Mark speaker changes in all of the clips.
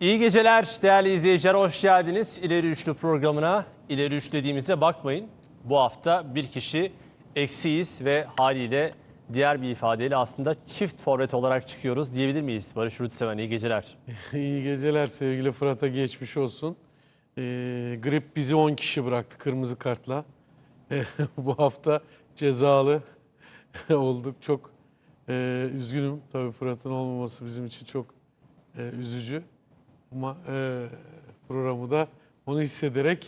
Speaker 1: İyi geceler değerli izleyiciler, hoş geldiniz. İleri Üçlü programına. İleri Üç dediğimize bakmayın. Bu hafta bir kişi eksiyiz ve haliyle diğer bir ifadeyle aslında çift forvet olarak çıkıyoruz diyebilir miyiz? Barış Rutseven iyi geceler.
Speaker 2: İyi geceler sevgili Fırat'a geçmiş olsun. Ee, grip bizi 10 kişi bıraktı kırmızı kartla. Ee, bu hafta cezalı olduk. Çok e, üzgünüm. Tabii Fırat'ın olmaması bizim için çok e, üzücü. Ama e, programı da onu hissederek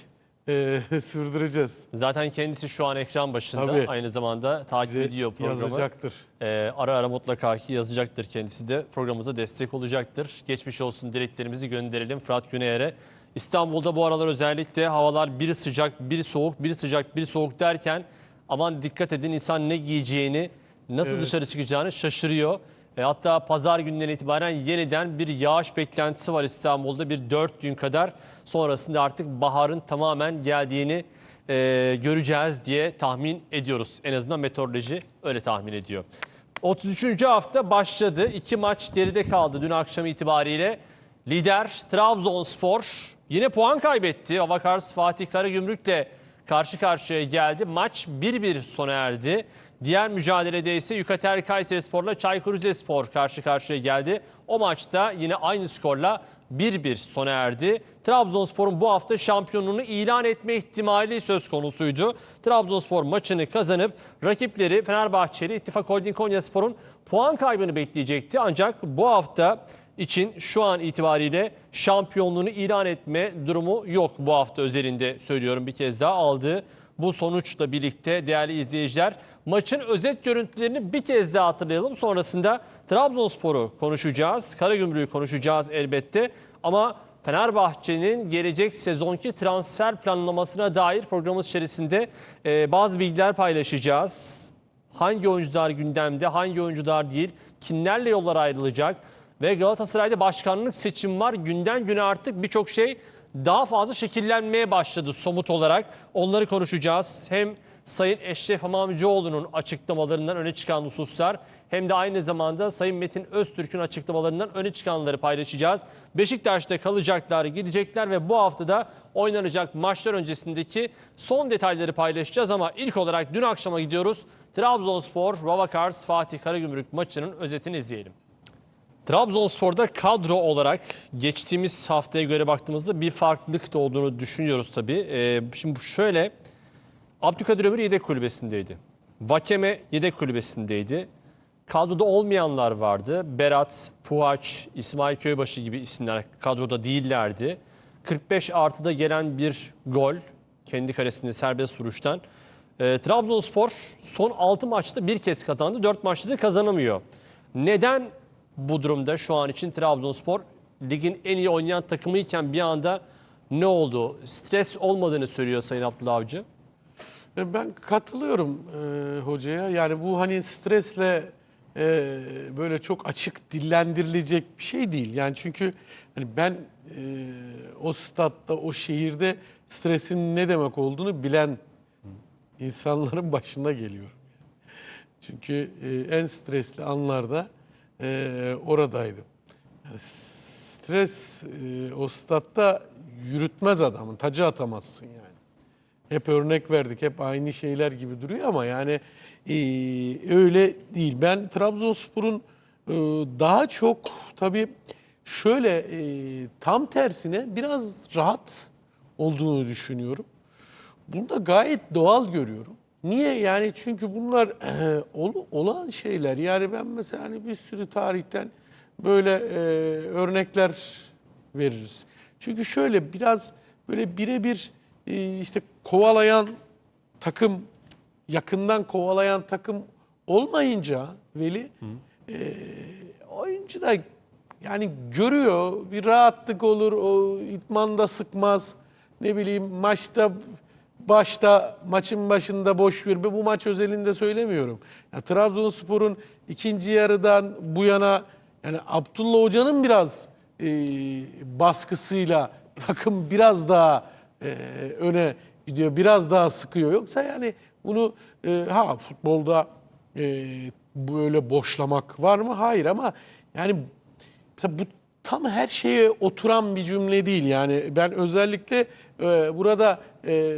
Speaker 2: e, sürdüreceğiz.
Speaker 1: Zaten kendisi şu an ekran başında.
Speaker 2: Tabii.
Speaker 1: Aynı zamanda takip
Speaker 2: Bize
Speaker 1: ediyor programı.
Speaker 2: yazacaktır.
Speaker 1: Ee, ara ara mutlaka ki yazacaktır kendisi de. Programımıza destek olacaktır. Geçmiş olsun dileklerimizi gönderelim Fırat Güneyer'e. İstanbul'da bu aralar özellikle havalar bir sıcak, bir soğuk, bir sıcak, bir soğuk derken aman dikkat edin insan ne giyeceğini, nasıl
Speaker 2: Evet.
Speaker 1: dışarı çıkacağını şaşırıyor. E, hatta pazar günden itibaren yeniden bir yağış beklentisi var İstanbul'da bir 4 gün kadar. Sonrasında artık baharın tamamen geldiğini e, göreceğiz diye tahmin ediyoruz. En azından meteoroloji öyle tahmin ediyor. 33. hafta başladı. İki maç geride kaldı dün akşam itibariyle. Lider Trabzonspor yine puan kaybetti. Avakars Fatih Karagümrük'le karşı karşıya geldi. Maç 1-1 sona erdi. Diğer mücadelede ise Yukatel Kayserispor'la Çaykur Rizespor karşı karşıya geldi. O maçta yine aynı skorla 1-1 sona erdi. Trabzonspor'un bu hafta şampiyonluğunu ilan etme ihtimali söz konusuydu. Trabzonspor maçını kazanıp rakipleri Fenerbahçeli İttifak Holding Konyaspor'un puan kaybını bekleyecekti. Ancak bu hafta için şu an itibariyle şampiyonluğunu ilan etme durumu yok bu hafta özelinde söylüyorum bir kez daha aldığı bu sonuçla birlikte değerli izleyiciler maçın özet görüntülerini bir kez daha hatırlayalım. Sonrasında Trabzonspor'u konuşacağız, Karagümrük'ü konuşacağız elbette ama Fenerbahçe'nin gelecek sezonki transfer planlamasına dair programımız içerisinde e, bazı bilgiler paylaşacağız. Hangi oyuncular gündemde, hangi oyuncular değil, kimlerle yollar ayrılacak ve Galatasaray'da başkanlık seçim var. Günden güne artık birçok şey daha fazla şekillenmeye başladı somut olarak. Onları konuşacağız. Hem Sayın Eşref Hamamcıoğlu'nun açıklamalarından öne çıkan hususlar hem de aynı zamanda Sayın Metin Öztürk'ün açıklamalarından öne çıkanları paylaşacağız. Beşiktaş'ta kalacaklar, gidecekler ve bu haftada oynanacak maçlar öncesindeki son detayları paylaşacağız ama ilk olarak dün akşama gidiyoruz. Trabzonspor, Ravakars, Fatih Karagümrük maçının özetini izleyelim. Trabzonspor'da kadro olarak geçtiğimiz haftaya göre baktığımızda bir farklılık da olduğunu düşünüyoruz tabii. Ee, şimdi şöyle, Abdülkadir Ömür yedek kulübesindeydi. Vakeme yedek kulübesindeydi. Kadroda olmayanlar vardı. Berat, Puhaç, İsmail Köybaşı gibi isimler kadroda değillerdi. 45 artıda gelen bir gol kendi kalesinde serbest vuruştan. Ee, Trabzonspor son 6 maçta bir kez kazandı. 4 maçta da kazanamıyor. Neden bu durumda şu an için Trabzonspor ligin en iyi oynayan takımıyken bir anda ne oldu? Stres olmadığını söylüyor Sayın Abdullah Avcı.
Speaker 2: E, Ben katılıyorum e, hocaya. Yani bu hani stresle e, böyle çok açık dillendirilecek bir şey değil. Yani çünkü hani ben e, o statta, o şehirde stresin ne demek olduğunu bilen insanların başında geliyorum. Çünkü e, en stresli anlarda e, oradaydım. Yani stres e, o statta yürütmez adamın, tacı atamazsın yani. Hep örnek verdik, hep aynı şeyler gibi duruyor ama yani e, öyle değil. Ben Trabzonspor'un e, daha çok tabii şöyle e, tam tersine biraz rahat olduğunu düşünüyorum. Bunu da gayet doğal görüyorum. Niye? Yani çünkü bunlar e, ol- olan şeyler. Yani ben mesela hani bir sürü tarihten böyle e, örnekler veririz. Çünkü şöyle biraz böyle birebir e, işte kovalayan takım, yakından kovalayan takım olmayınca Veli e, oyuncu da yani görüyor bir rahatlık olur o itmanda sıkmaz ne bileyim maçta başta maçın başında boş ver bu maç özelinde söylemiyorum. Ya, Trabzonspor'un ikinci yarıdan bu yana yani Abdullah Hoca'nın biraz e, baskısıyla takım biraz daha e, öne gidiyor biraz daha sıkıyor yoksa yani bunu e, ha futbolda e, böyle boşlamak var mı? Hayır ama yani mesela bu tam her şeye oturan bir cümle değil. Yani ben özellikle e, burada e,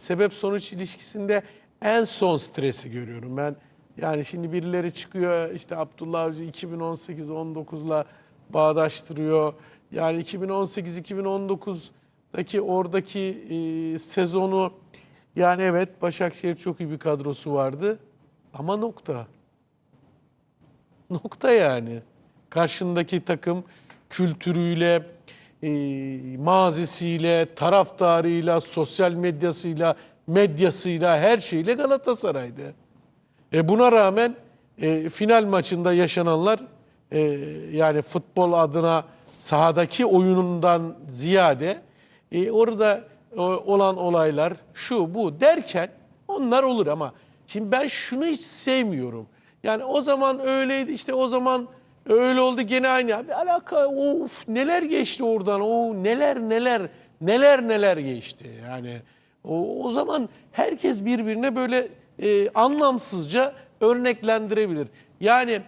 Speaker 2: sebep sonuç ilişkisinde en son stresi görüyorum. Ben yani şimdi birileri çıkıyor işte Abdullah Avcı 2018-19'la bağdaştırıyor. Yani 2018-2019'daki oradaki e, sezonu yani evet Başakşehir çok iyi bir kadrosu vardı ama nokta. Nokta yani. Karşındaki takım kültürüyle, e, mazisiyle, taraftarıyla, sosyal medyasıyla, medyasıyla, her şeyle Galatasaray'dı. E buna rağmen e, final maçında yaşananlar e, yani futbol adına sahadaki oyunundan ziyade e, orada e, olan olaylar şu bu derken onlar olur ama şimdi ben şunu hiç sevmiyorum. Yani o zaman öyleydi işte o zaman öyle oldu gene aynı. Abi alaka of neler geçti oradan o neler neler neler neler geçti yani. O, o zaman herkes birbirine böyle e, anlamsızca örneklendirebilir. Yani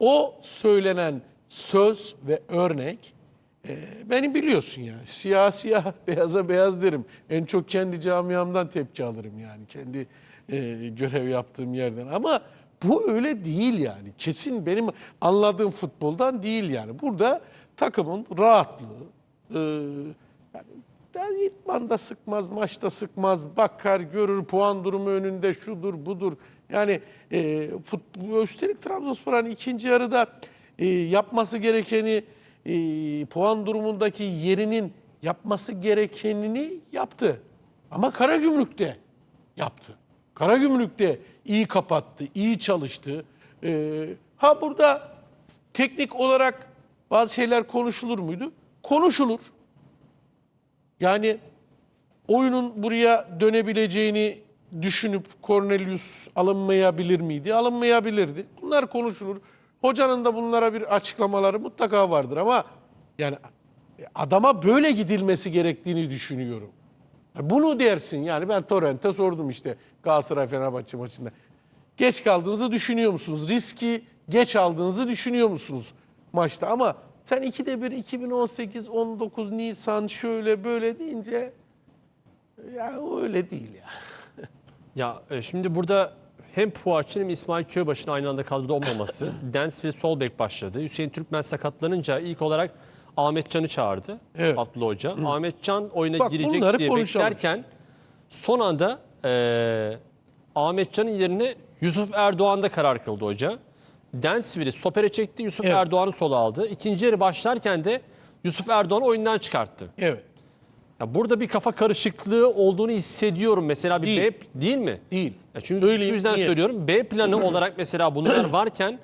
Speaker 2: o söylenen söz ve örnek e, beni biliyorsun ya. Siyah siyah, beyaza beyaz derim. En çok kendi camiamdan tepki alırım yani. Kendi e, görev yaptığım yerden. Ama bu öyle değil yani. Kesin benim anladığım futboldan değil yani. Burada takımın rahatlığı, e, yani İtman'da sıkmaz, maçta sıkmaz, bakar, görür, puan durumu önünde şudur, budur. Yani e, futbol, üstelik Trabzonspor hani ikinci yarıda e, yapması gerekeni, e, puan durumundaki yerinin yapması gerekenini yaptı. Ama Karagümrük'te yaptı. Karagümrük'te iyi kapattı, iyi çalıştı. E, ha burada teknik olarak bazı şeyler konuşulur muydu? Konuşulur. Yani oyunun buraya dönebileceğini düşünüp Cornelius alınmayabilir miydi? Alınmayabilirdi. Bunlar konuşulur. Hocanın da bunlara bir açıklamaları mutlaka vardır ama yani adama böyle gidilmesi gerektiğini düşünüyorum. Bunu dersin yani ben Torrent'e sordum işte Galatasaray Fenerbahçe maçında. Geç kaldığınızı düşünüyor musunuz? Riski geç aldığınızı düşünüyor musunuz maçta? Ama sen ikide bir 2018 19 Nisan şöyle böyle deyince ya öyle değil ya.
Speaker 1: Ya e, şimdi burada hem Puaç'ın hem İsmail Köybaşı'nın aynı anda kadroda olmaması. Dens ve sol bek başladı. Hüseyin Türkmen sakatlanınca ilk olarak Ahmet Can'ı çağırdı.
Speaker 2: Evet.
Speaker 1: Abdullah Hoca. Ahmet Can oyuna
Speaker 2: Bak
Speaker 1: girecek
Speaker 2: bunları
Speaker 1: diye
Speaker 2: konuşalım.
Speaker 1: beklerken son anda e, Ahmet Can'ın yerine Yusuf Erdoğan'da karar kıldı hoca. Densville'i stopere çekti. Yusuf
Speaker 2: Evet.
Speaker 1: Erdoğan'ı sola aldı. İkinci yarı başlarken de Yusuf Erdoğan'ı oyundan çıkarttı.
Speaker 2: Evet.
Speaker 1: Ya burada bir kafa karışıklığı olduğunu hissediyorum. Mesela bir
Speaker 2: Değil.
Speaker 1: B değil mi?
Speaker 2: Değil.
Speaker 1: Ya çünkü
Speaker 2: Söyleyeyim,
Speaker 1: şu yüzden
Speaker 2: niye?
Speaker 1: söylüyorum. B planı olarak mesela bunlar varken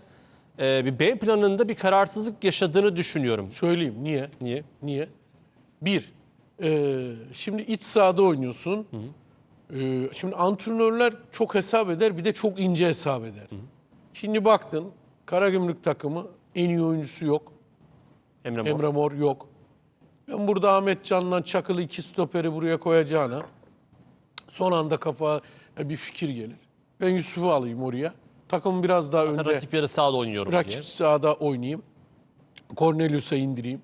Speaker 1: e, bir B planında bir kararsızlık yaşadığını düşünüyorum.
Speaker 2: Söyleyeyim niye?
Speaker 1: Niye?
Speaker 2: Niye? Bir, e, şimdi iç sahada oynuyorsun. E, şimdi antrenörler çok hesap eder, bir de çok ince hesap eder. Şimdi baktın, Karagümrük takımı en iyi oyuncusu yok.
Speaker 1: Emre Mor.
Speaker 2: Emre Mor yok. Ben burada Ahmet Can'la Çakılı iki stoperi buraya koyacağına son anda kafa bir fikir gelir. Ben Yusuf'u alayım oraya. Takım biraz daha önde.
Speaker 1: Rakip yarı sahada oynuyorum diye.
Speaker 2: Rakip sahada oynayayım. Cornelius'a indireyim.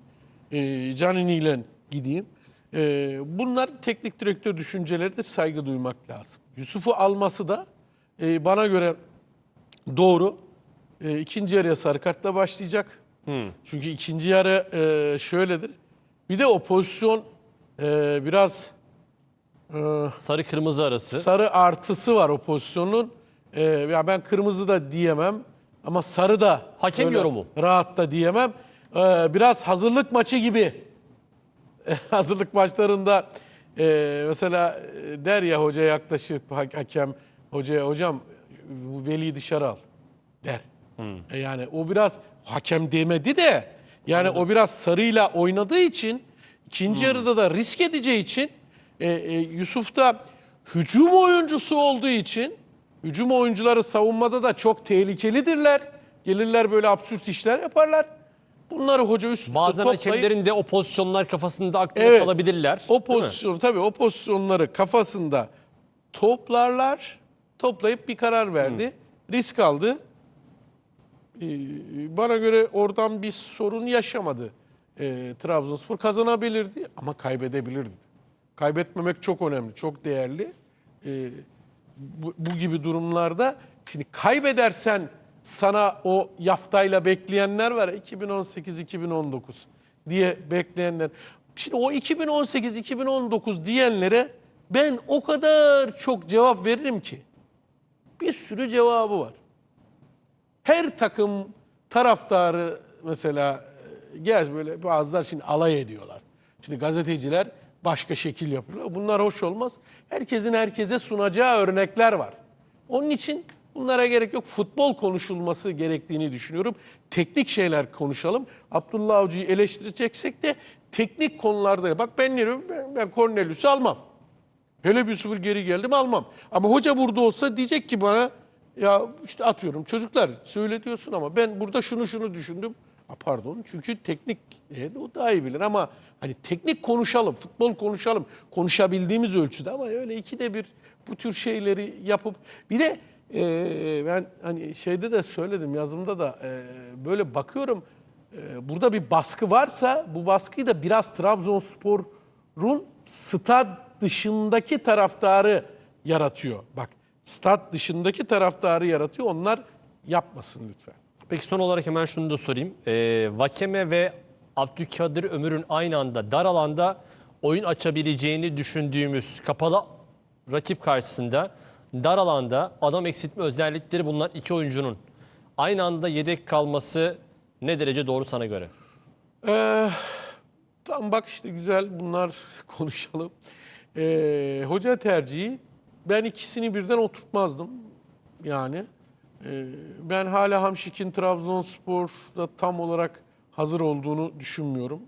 Speaker 2: E, Canini ile gideyim. E, bunlar teknik direktör düşünceleridir. Saygı duymak lazım. Yusuf'u alması da e, bana göre doğru. E, ikinci yarıya sarı kartla başlayacak. Çünkü ikinci yarı e, şöyledir. Bir de o pozisyon e, biraz
Speaker 1: Sarı kırmızı arası.
Speaker 2: sarı artısı var o pozisyonun. Ee, ya ben kırmızı da diyemem ama sarı da
Speaker 1: Hakem
Speaker 2: öyle
Speaker 1: yorumu.
Speaker 2: Rahat da diyemem. Ee, biraz hazırlık maçı gibi. hazırlık maçlarında e, mesela e, der ya hoca yaklaşıp ha- hakem hocaya hocam bu Veli'yi dışarı al der. E, yani o biraz hakem demedi de yani o biraz sarıyla oynadığı için ikinci yarıda da risk edeceği için e, e, Yusuf da hücum oyuncusu olduğu için hücum oyuncuları savunmada da çok tehlikelidirler. Gelirler böyle absürt işler yaparlar. Bunları hoca üst üste
Speaker 1: Bazen
Speaker 2: toplayıp
Speaker 1: hakemlerin de o pozisyonlar kafasında aklında
Speaker 2: Evet.
Speaker 1: kalabilirler.
Speaker 2: o pozisyon tabii o pozisyonları kafasında toplarlar. Toplayıp bir karar verdi. Risk aldı. Ee, Bana göre oradan bir sorun yaşamadı. Ee, Trabzonspor kazanabilirdi ama kaybedebilirdi. Kaybetmemek çok önemli, çok değerli. Ee, bu, bu gibi durumlarda şimdi kaybedersen sana o yaftayla bekleyenler var ya 2018-2019 diye bekleyenler. Şimdi o 2018-2019 diyenlere ben o kadar çok cevap veririm ki bir sürü cevabı var. Her takım taraftarı mesela e, gez böyle bazılar şimdi alay ediyorlar. Şimdi gazeteciler başka şekil yapıyorlar. Bunlar hoş olmaz. Herkesin herkese sunacağı örnekler var. Onun için bunlara gerek yok. Futbol konuşulması gerektiğini düşünüyorum. Teknik şeyler konuşalım. Abdullah Avcı'yı eleştireceksek de teknik konularda. Bak ben ne diyorum? Ben, ben Cornelius'u almam. Hele bir sıfır geri geldim almam. Ama hoca burada olsa diyecek ki bana ya işte atıyorum çocuklar söyle diyorsun ama ben burada şunu şunu düşündüm. Pardon çünkü teknik e, o daha iyi bilir ama hani teknik konuşalım, futbol konuşalım. Konuşabildiğimiz ölçüde ama öyle ikide bir bu tür şeyleri yapıp bir de e, ben hani şeyde de söyledim yazımda da e, böyle bakıyorum e, burada bir baskı varsa bu baskıyı da biraz Trabzonspor'un stad dışındaki taraftarı yaratıyor. Bak stad dışındaki taraftarı yaratıyor. Onlar yapmasın lütfen.
Speaker 1: Peki son olarak hemen şunu da sorayım. Ee, Vakeme ve Abdülkadir Ömür'ün aynı anda dar alanda oyun açabileceğini düşündüğümüz kapalı rakip karşısında dar alanda adam eksiltme özellikleri bulunan iki oyuncunun aynı anda yedek kalması ne derece doğru sana göre?
Speaker 2: Ee, tamam bak işte güzel bunlar konuşalım. Ee, hoca tercihi ben ikisini birden oturtmazdım. Yani ben hala Hamşik'in Trabzonspor'da tam olarak hazır olduğunu düşünmüyorum.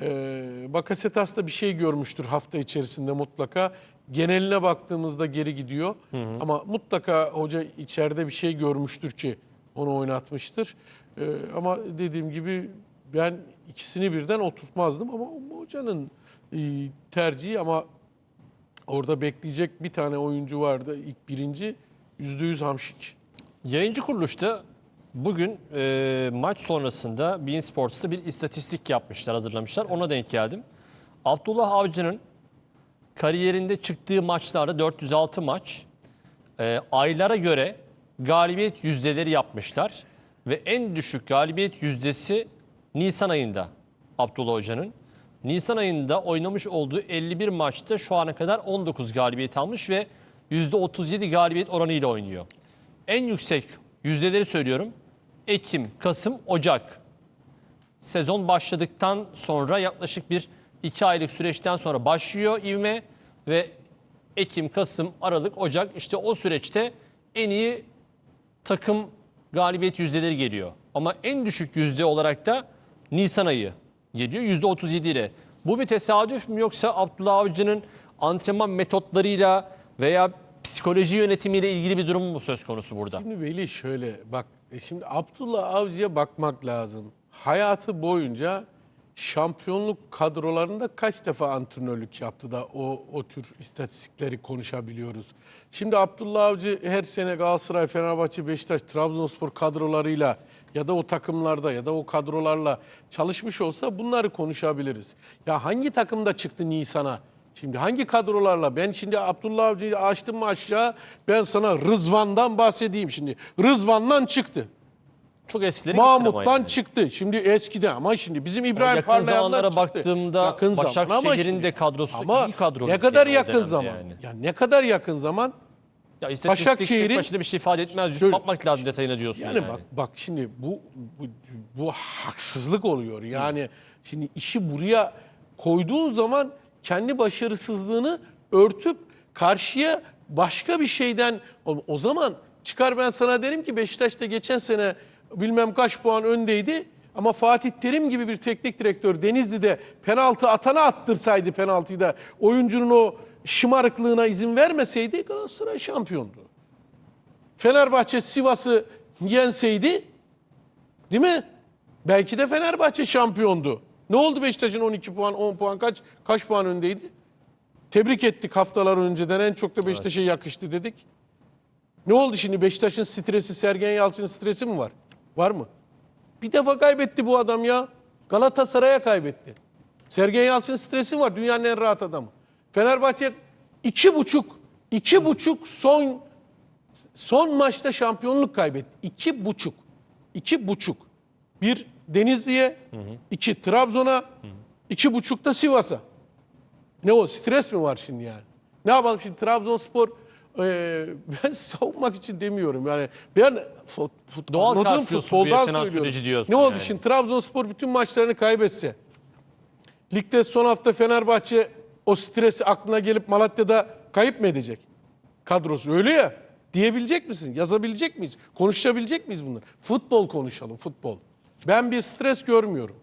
Speaker 2: Ee, Bakasetas da bir şey görmüştür hafta içerisinde mutlaka. Geneline baktığımızda geri gidiyor. Ama mutlaka hoca içeride bir şey görmüştür ki onu oynatmıştır. Ee, ama dediğim gibi ben ikisini birden oturtmazdım ama hocanın e, tercihi ama orada bekleyecek bir tane oyuncu vardı. İlk birinci %100 Hamşik.
Speaker 1: Yayıncı kuruluşta bugün e, maç sonrasında Bein Sports'ta bir istatistik yapmışlar, hazırlamışlar. Ona denk geldim. Abdullah Avcı'nın kariyerinde çıktığı maçlarda 406 maç e, aylara göre galibiyet yüzdeleri yapmışlar. Ve en düşük galibiyet yüzdesi Nisan ayında Abdullah Hoca'nın. Nisan ayında oynamış olduğu 51 maçta şu ana kadar 19 galibiyet almış ve %37 galibiyet oranıyla oynuyor. En yüksek yüzdeleri söylüyorum. Ekim, Kasım, Ocak. Sezon başladıktan sonra yaklaşık bir iki aylık süreçten sonra başlıyor ivme ve Ekim, Kasım, Aralık, Ocak işte o süreçte en iyi takım galibiyet yüzdeleri geliyor. Ama en düşük yüzde olarak da Nisan ayı geliyor yüzde 37 ile. Bu bir tesadüf mü yoksa Abdullah Avcı'nın antrenman metotlarıyla veya psikoloji yönetimiyle ilgili bir durum mu söz konusu burada?
Speaker 2: Şimdi Veli şöyle bak e şimdi Abdullah Avcı'ya bakmak lazım. Hayatı boyunca şampiyonluk kadrolarında kaç defa antrenörlük yaptı da o, o tür istatistikleri konuşabiliyoruz. Şimdi Abdullah Avcı her sene Galatasaray, Fenerbahçe, Beşiktaş, Trabzonspor kadrolarıyla ya da o takımlarda ya da o kadrolarla çalışmış olsa bunları konuşabiliriz. Ya hangi takımda çıktı Nisan'a? Şimdi hangi kadrolarla? Ben şimdi Abdullah Avcı'yı açtım mı aşağı? Ben sana Rızvan'dan bahsedeyim şimdi. Rızvan'dan çıktı.
Speaker 1: Çok eskileri
Speaker 2: Mahmut'tan
Speaker 1: yani.
Speaker 2: çıktı. Şimdi eskiden ama şimdi bizim İbrahim
Speaker 1: yakın
Speaker 2: Parlayan'dan çıktı.
Speaker 1: baktığımda
Speaker 2: Yakın
Speaker 1: Başakşehir'in de kadrosu
Speaker 2: ama
Speaker 1: iyi kadro
Speaker 2: Ne kadar yakın zaman?
Speaker 1: yani.
Speaker 2: Ya ne kadar yakın zaman?
Speaker 1: Ya
Speaker 2: Başakşehir'in-
Speaker 1: başına bir şey ifade etmez.
Speaker 2: Şöyle-
Speaker 1: Bakmak lazım detayına diyorsun yani.
Speaker 2: Yani, bak bak şimdi bu, bu bu haksızlık oluyor. Yani şimdi işi buraya koyduğun zaman kendi başarısızlığını örtüp karşıya başka bir şeyden o, zaman çıkar ben sana derim ki Beşiktaş'ta geçen sene bilmem kaç puan öndeydi ama Fatih Terim gibi bir teknik direktör Denizli'de penaltı atana attırsaydı penaltıyı da oyuncunun o şımarıklığına izin vermeseydi Galatasaray şampiyondu. Fenerbahçe Sivas'ı yenseydi değil mi? Belki de Fenerbahçe şampiyondu. Ne oldu Beşiktaş'ın 12 puan, 10 puan kaç kaç puan öndeydi? Tebrik ettik haftalar önceden en çok da Beşiktaş'a yakıştı dedik. Ne oldu şimdi Beşiktaş'ın stresi, Sergen Yalçın'ın stresi mi var? Var mı? Bir defa kaybetti bu adam ya. Galatasaray'a kaybetti. Sergen Yalçın stresi var. Dünyanın en rahat adamı. Fenerbahçe iki buçuk, iki buçuk son son maçta şampiyonluk kaybetti. İki buçuk. iki buçuk. Bir Denizli'ye, iki Trabzon'a, iki buçuk da Sivas'a. Ne o stres mi var şimdi yani? Ne yapalım şimdi Trabzonspor e, ben savunmak için demiyorum yani ben fut, fut,
Speaker 1: Doğal
Speaker 2: anladığım futboldan söylüyorum. Ne oldu
Speaker 1: yani.
Speaker 2: şimdi Trabzonspor bütün maçlarını kaybetse ligde son hafta Fenerbahçe o stresi aklına gelip Malatya'da kayıp mı edecek? Kadrosu öyle ya diyebilecek misin? Yazabilecek miyiz? Konuşabilecek miyiz bunları? Futbol konuşalım futbol. Ben bir stres görmüyorum.